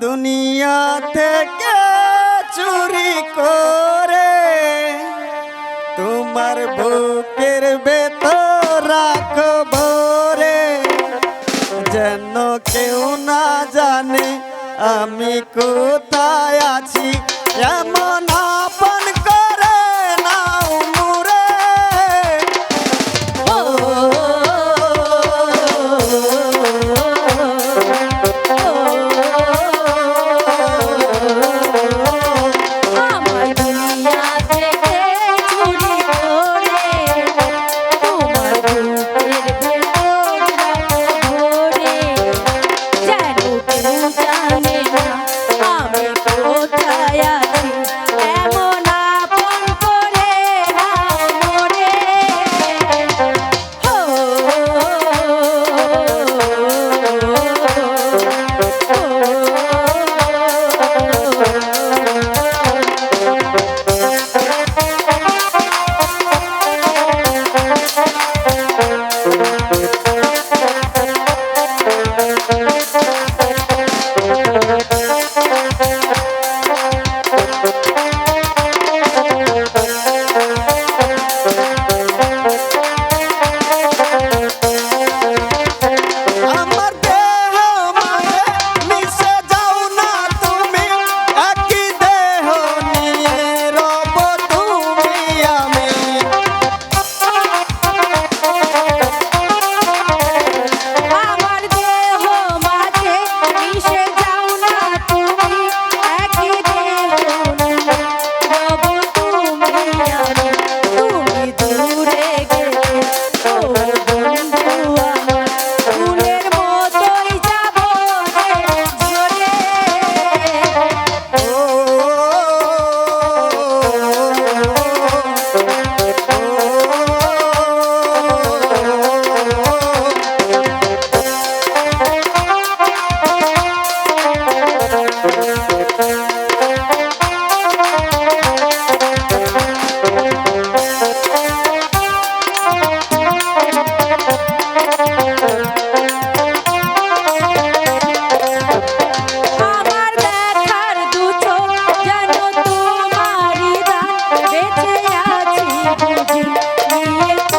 দুনিয়া থেকে চুরি করে তোমার বুকের ভেতর রাখব রে যেন কেউ না জানে আমি কোথায় আছি, এমন আপন নিয়ে